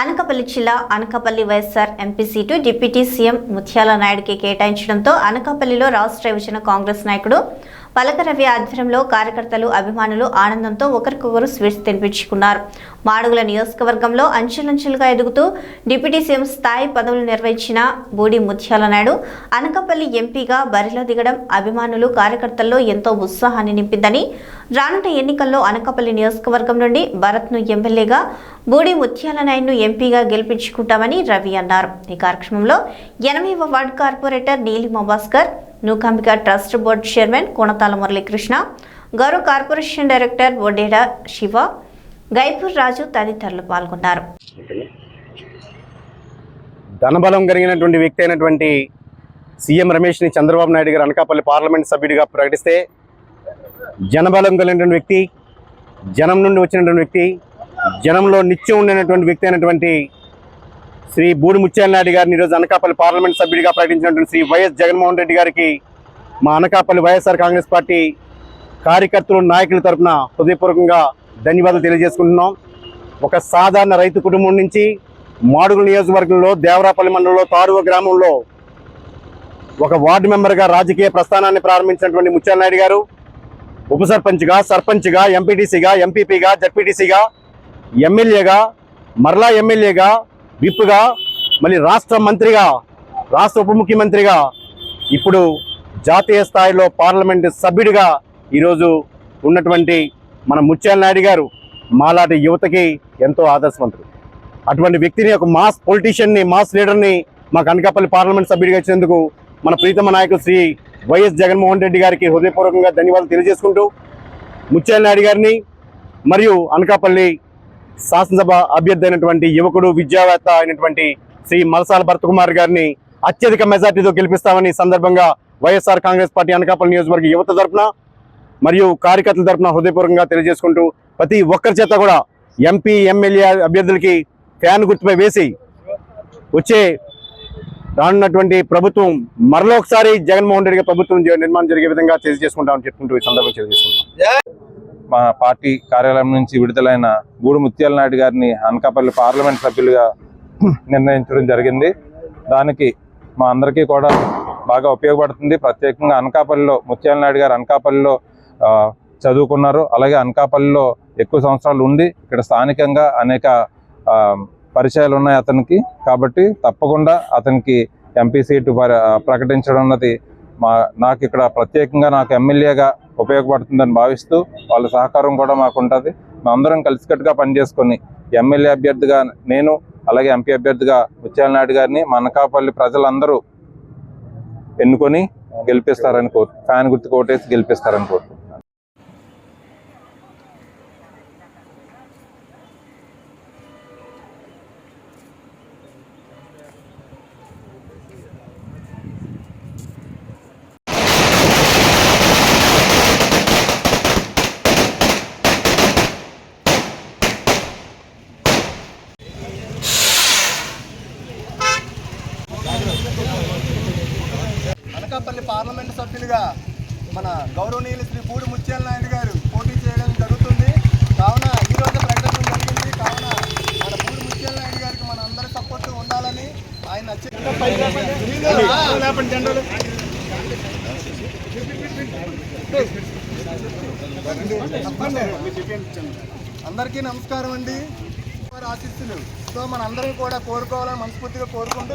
అనకపల్లి జిల్లా Anakapalli YSR MP seat deputy CM Muthyala నాయుడుకి కేటాయించడంతో అనకాపల్లిలో రాష్ట్ర విభజన కాంగ్రెస్ నాయకుడు పలకరవి ఆధ్వర్యంలో కార్యకర్తలు అభిమానులు ఆనందంతో ఒకరికొకరు స్వీట్స్ తినిపించుకున్నారు. మాడుగుల నియోజకవర్గంలో అంచెలంచెలుగా ఎదుగుతూ డిప్యూటీ సీఎం స్థాయి పదవులు నిర్వహించిన బూడి ముత్యాల నాయుడు అనకాపల్లి ఎంపీగా బరిలో దిగడం అభిమానులు కార్యకర్తల్లో ఎంతో ఉత్సాహాన్ని నింపిందని రానున్న ఎన్నికల్లో అనకాపల్లి నియోజకవర్గం నుండి భరత్ను ఎమ్మెల్యేగా బూడి ముత్యాల నాయుడును ఎంపీగా గెలిపించుకుంటామని రవి అన్నారు. ఈ కార్యక్రమంలో ఎనభైవ ward corporator Neelima Bhaskar Nookambika trust board chairman Konathala Muralikrishna గౌరవ కార్పొరేషన్ డైరెక్టర్ బొడేడా శివ గైపూర్ రాజు తదితరులు పాల్గొన్నారు. ధనబలం కలిగినటువంటి వ్యక్తి అయినటువంటి సీఎం రమేష్ని చంద్రబాబు నాయుడు గారు అనకాపల్లి పార్లమెంట్ సభ్యుడిగా ప్రకటిస్తే జనబలం కలిగినటువంటి వ్యక్తి జనం నుండి వచ్చినటువంటి వ్యక్తి జనంలో నిత్యం ఉండినటువంటి వ్యక్తి అయినటువంటి శ్రీ బూడి ముత్యాల నాయుడు గారిని ఈరోజు అనకాపల్లి పార్లమెంట్ సభ్యుడిగా ప్రకటించినటువంటి శ్రీ వైఎస్ జగన్మోహన్ రెడ్డి గారికి మా అనకాపల్లి వైఎస్ఆర్ కాంగ్రెస్ పార్టీ కార్యకర్తలు నాయకుల తరపున హృదయపూర్వకంగా ధన్యవాదాలు తెలియజేసుకుంటున్నాం. ఒక సాధారణ రైతు కుటుంబం నుంచి మాడుగుల నియోజకవర్గంలో దేవరాపల్లి మండలంలో తారువ గ్రామంలో ఒక వార్డు మెంబర్గా రాజకీయ ప్రస్థానాన్ని ప్రారంభించినటువంటి ముత్యాలనాయుడు గారు ఉప సర్పంచ్గా సర్పంచ్గా ఎంపీటీసీగా ఎంపీపీగా జడ్పీటీసీగా ఎమ్మెల్యేగా మరలా ఎమ్మెల్యేగా విప్గా మళ్ళీ రాష్ట్ర మంత్రిగా రాష్ట్ర ఉప ముఖ్యమంత్రిగా ఇప్పుడు జాతీయ స్థాయిలో పార్లమెంటు సభ్యుడిగా ఈరోజు ఉన్నటువంటి మన ముత్యాల నాయుడు గారు మాలాటి యువతకి ఎంతో ఆదర్శవంతుడు అటువంటి వ్యక్తిని ఒక మాస్ పొలిటీషియన్ని మాస్ లీడర్ని మాకు అనకాపల్లి పార్లమెంట్ సభ్యుడిగా ఇచ్చినందుకు మన ప్రీతమ నాయకుడు శ్రీ వైఎస్ జగన్మోహన్ రెడ్డి గారికి హృదయపూర్వకంగా ధన్యవాదాలు తెలియజేసుకుంటూ ముత్యాల నాయుడు గారిని మరియు అనకాపల్లి శాసనసభ అభ్యర్థి అయినటువంటి యువకుడు విద్యావేత్త అయినటువంటి శ్రీ మలసాల భరతకుమార్ గారిని అత్యధిక మెజార్టీతో గెలిపిస్తామని సందర్భంగా వైఎస్ఆర్ కాంగ్రెస్ పార్టీ అనకాపల్లి నియోజకవర్గ యువత తరఫున మరియు కార్యకర్తల తరపున హృదయపూర్వకంగా తెలియజేసుకుంటూ ప్రతి ఒక్కరి చేత కూడా ఎంపీ ఎమ్మెల్యే అభ్యర్థులకి ఫ్యాన్ గుర్తుపై వేసి వచ్చే రానున్నటువంటి ప్రభుత్వం మరలో ఒకసారి జగన్మోహన్ రెడ్డి ప్రభుత్వం నిర్మాణం జరిగే విధంగా తెలియజేసుకుంటామని చెప్పుకుంటూ ఈ సందర్భం తెలియజేసుకుంటాం మా పార్టీ కార్యాలయం నుంచి విడుదలైన గూడు ముత్యాల నాయుడు గారిని అనకాపల్లి పార్లమెంట్ సభ్యులుగా నిర్ణయించడం జరిగింది. దానికి మా అందరికీ కూడా బాగా ఉపయోగపడుతుంది. ప్రత్యేకంగా అనకాపల్లిలో ముత్యాల నాయుడు గారు అనకాపల్లిలో చదువుకున్నారు. అలాగే అనకాపల్లిలో ఎక్కువ సంవత్సరాలు ఉండి ఇక్కడ స్థానికంగా అనేక పరిచయాలు ఉన్నాయి అతనికి. కాబట్టి తప్పకుండా అతనికి ఎంపీ సీటు ప్రకటించడం అన్నది మా నాకు ఇక్కడ ప్రత్యేకంగా నాకు ఎమ్మెల్యేగా ఉపయోగపడుతుందని భావిస్తూ వాళ్ళ సహకారం కూడా మాకు ఉంటుంది. మా అందరం కలిసికట్టుగా పనిచేసుకొని ఎమ్మెల్యే అభ్యర్థిగా నేను అలాగే ఎంపీ అభ్యర్థిగా ముత్యాల నాయుడు గారిని మనకాపల్లి ప్రజలందరూ ఎన్నుకొని గెలిపిస్తారని కోరు ఫ్యాన్ గుర్తు కోటేసి గెలిపిస్తారని కోరుతున్నాను అనకాపల్లి పార్లమెంట్ సభ్యులుగా మన గౌరవనీయులు శ్రీ పూడి ముత్యాల నాయుడు గారు పోటీ చేయడం జరుగుతుంది. కావున ఈరోజు రోజు ప్రకటన జరిగింది. కావున మన పూడి ముత్యాల నాయుడు గారికి మన అందరి సపోర్ట్ ఉండాలని ఆయన అందరికీ నమస్కారం అండి. ఆశిస్తులు సో మన అందరం కూడా కోరుకోవాలని మనస్ఫూర్తిగా కోరుకుంటూ